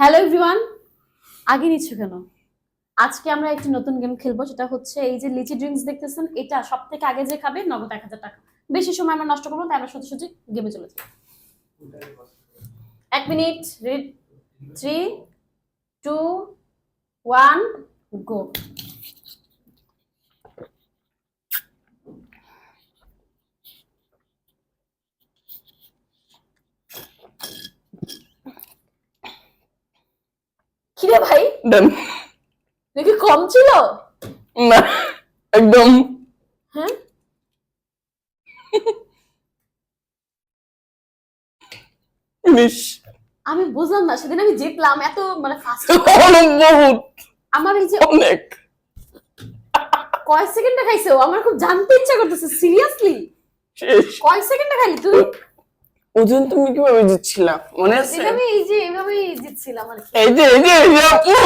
Hello everyone আগে নিচ্ছ কেন? আজকে আমরা একটি নতুন গেম খেলব, সেটা হচ্ছে এই যে লিচি ড্রিঙ্কস দেখতেছেন, এটা সব থেকে আগে যে খাবে, নগদ এক হাজার টাকা। বেশি সময় আমরা নষ্ট করব তাই আমরা সত্যি সত্যি গেমে চলে যাই। এক minute three two one go কিরে ভাই? ডান কম ছিল? না একদম। হ্যাঁ? আমি বুঝলাম না সেদিন আমি জিতলাম এত মানে অনেক বহুত আমার এই যে অনেক। কয় সেকেন্ডে খাইছো? আমার খুব জানতে ইচ্ছা করতেছে সিরিয়াসলি কয় সেকেন্ডে খাইলি তুই? ওজন তুমি কীভাবে জিতছিলা মনে আছে? এভাবে এই যে এভাবেই জিতছিলাম আর কি। এই যে এই যে এই যে আপু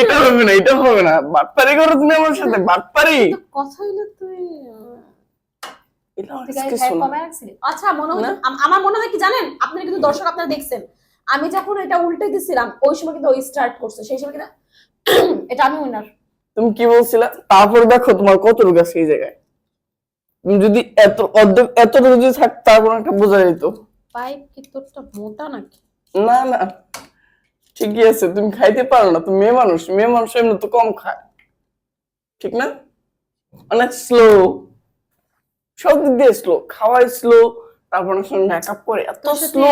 এটা হবে না এটা হবে না। বাটপারি করো তুমি আমার সাথে বাটপারি। কথা হইল তুই? আচ্ছা মনে হয় আমার মনে হয় কি জানেন? আপনারা কিন্তু দর্শক আপনারা দেখছেন। আমি যখন এটা উল্টে দিছিলাম ওই সময় কিন্তু ওই স্টার্ট করছে। সেই সময় কিন্তু এটা আমি উইনার তুমি কি বলছিলা? তারপর দেখো তোমার কত রোগ আছে এই জায়গায়। তুমি যদি এত অর্ধেক এত রোগ যদি থাক তারপর একটা বোঝা যেত। পাইপ কি তোরটা মোটা নাকি? না না। ঠিকই আছে তুমি খাইতে পারো না তুমি মেয়ে মানুষ মেয়ে মানুষ এমনি তো কম খায়। ঠিক না? অনেক স্লো সব দিক দিয়ে স্লো খাওয়াই স্লো তারপর অনেক সময় মেকআপ করে এত স্লো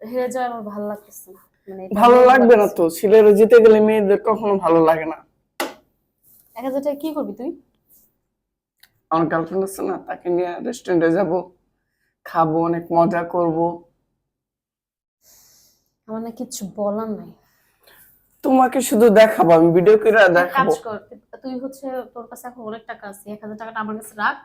হেরে যাওয়া আমার ভালো লাগতেছে না। মানে ভালো লাগবে না তো ছেলেরা জিতে গেলে মেয়েদের কখনো ভালো লাগে না। এক হাজার টাকা কি করবি তুই? আমার গার্লফ্রেন্ড আছে না তাকে নিয়ে রেস্টুরেন্টে যাব। খাব অনেক মজা করব। আমার না কিচ্ছু বলার নাই। তোমাকে শুধু দেখাবো আমি ভিডিও করে কাজ দেখাবো। কর তুই হচ্ছে তোর কাছে এখন অনেক টাকা আছে এক হাজার টাকাটা আমার কাছে রাখ।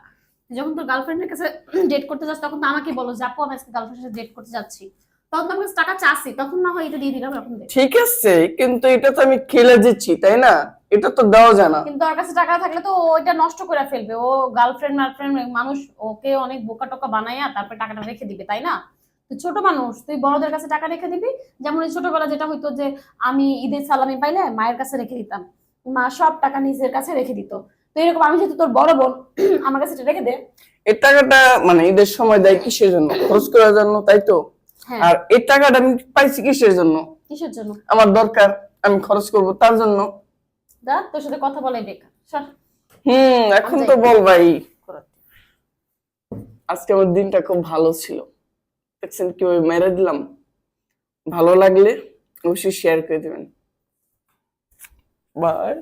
যখন তোর গার্লফ্রেন্ডের কাছে ডেট করতে যাস তখন তো আমাকে বলো যে আপু আমি আজকে গার্লফ্রেন্ডের সাথে ডেট করতে যাচ্ছি। তখন তো আমার কাছে টাকা চাচ্ছি তখন না হয় এটা দিয়ে দিলাম এখন ঠিক আছে কিন্তু এটা তো আমি খেলে দিচ্ছি তাই না? এটা তো দেওয়া যায় না। কিন্তু ওর কাছে টাকা থাকলে তো ওইটা নষ্ট করে ফেলবে। ও গার্লফ্রেন্ড মার্লফ্রেন্ড মানুষ ওকে অনেক বোকা টোকা বানাইয়া তারপরে টাকাটা রেখে দিবে তাই না? তুই ছোট মানুষ তুই বড়দের কাছে টাকা রেখে দিবি। যেমন এই ছোটবেলা যেটা হইতো যে আমি ঈদের সালামি পাইলে মায়ের কাছে রেখে দিতাম। মা সব টাকা নিজের কাছে রেখে দিত। তো এরকম আমি যেহেতু তোর বড় বোন আমার কাছে এটা রেখে দে। এই টাকাটা মানে ঈদের সময় দেয় কিসের জন্য? খরচ করার জন্য তাই তো? হ্যাঁ। আর এই টাকাটা আমি পাইছি কিসের জন্য? কিসের জন্য? আমার দরকার আমি খরচ করব তার জন্য। দা তোর সাথে কথা বলাই বেকার। সর। হুম এখন তো বল ভাই। আজকে আমার দিনটা খুব ভালো ছিল। দেখছেন কীভাবে মেরে দিলাম। ভালো লাগলে অবশ্যই শেয়ার করে দেবেন। বাই